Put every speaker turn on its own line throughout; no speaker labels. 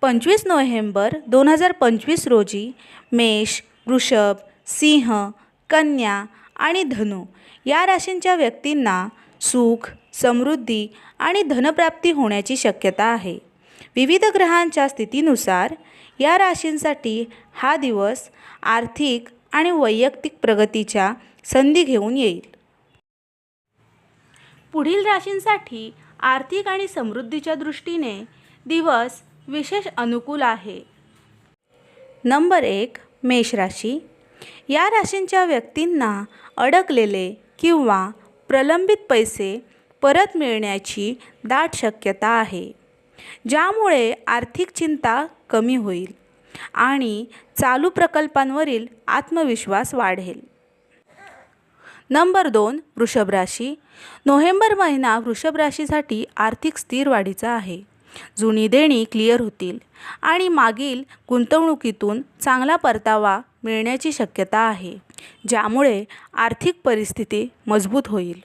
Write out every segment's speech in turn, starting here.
पंचवीस नोव्हेंबर दोन हजार पंचवीस रोजी मेष वृषभ सिंह कन्या आणि धनु या राशींच्या व्यक्तींना सुख समृद्धी आणि धनप्राप्ती होण्याची शक्यता आहे. विविध ग्रहांच्या स्थितीनुसार या राशींसाठी हा दिवस आर्थिक आणि वैयक्तिक प्रगतीच्या संधी घेऊन येईल. पुढील राशींसाठी आर्थिक आणि समृद्धीच्या दृष्टीने दिवस विशेष अनुकूल आहे. नंबर एक मेष राशी. या राशींच्या व्यक्तींना अडकलेले किंवा प्रलंबित पैसे परत मिळण्याची दाट शक्यता आहे ज्यामुळे आर्थिक चिंता कमी होईल आणि चालू प्रकल्पांवरील आत्मविश्वास वाढेल. नंबर दोन वृषभ राशी. नोव्हेंबर महिना वृषभ राशीसाठी आर्थिक स्थिर वाढीचा आहे. जुनी देणी क्लिअर होतील आणि मागील गुंतवणुकीतून चांगला परतावा मिळण्याची शक्यता आहे ज्यामुळे आर्थिक परिस्थिती मजबूत होईल.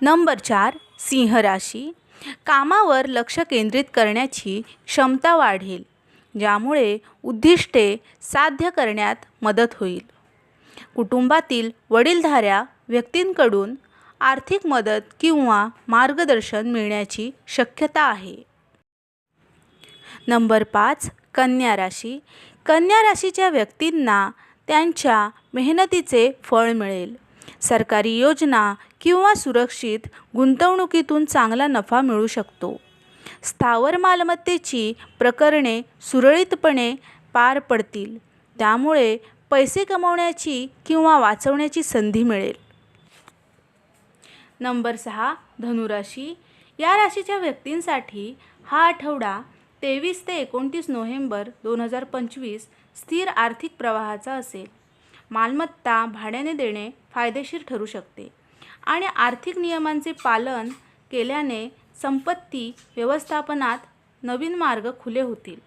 नंबर चार सिंह राशी. कामावर लक्ष केंद्रित करण्याची क्षमता वाढेल ज्यामुळे उद्दिष्टे साध्य करण्यात मदत होईल. कुटुंबातील वडीलधाऱ्या व्यक्तींकडून आर्थिक मदत किंवा मार्गदर्शन मिळण्याची शक्यता आहे. नंबर पाच कन्या राशी. कन्या राशीच्या व्यक्तींना त्यांच्या मेहनतीचे फळ मिळेल. सरकारी योजना किंवा सुरक्षित गुंतवणुकीतून चांगला नफा मिळू शकतो. स्थावर मालमत्तेची प्रकरणे सुरळीतपणे पार पडतील. त्यामुळे पैसे कमवण्याची किंवा वाचवण्याची संधी मिळेल. नंबर सहा धनुराशी. या राशीच्या व्यक्तींसाठी हा आठवडा तेवीस ते एकोणतीस नोव्हेंबर दोन हजार पंचवीस स्थिर आर्थिक प्रवाहाचा असेल. मालमत्ता भाड्याने देणे फायदेशीर ठरू शकते. आणि आर्थिक नियमांचे पालन केल्याने संपत्ती व्यवस्थापनात नवीन मार्ग खुले होतील.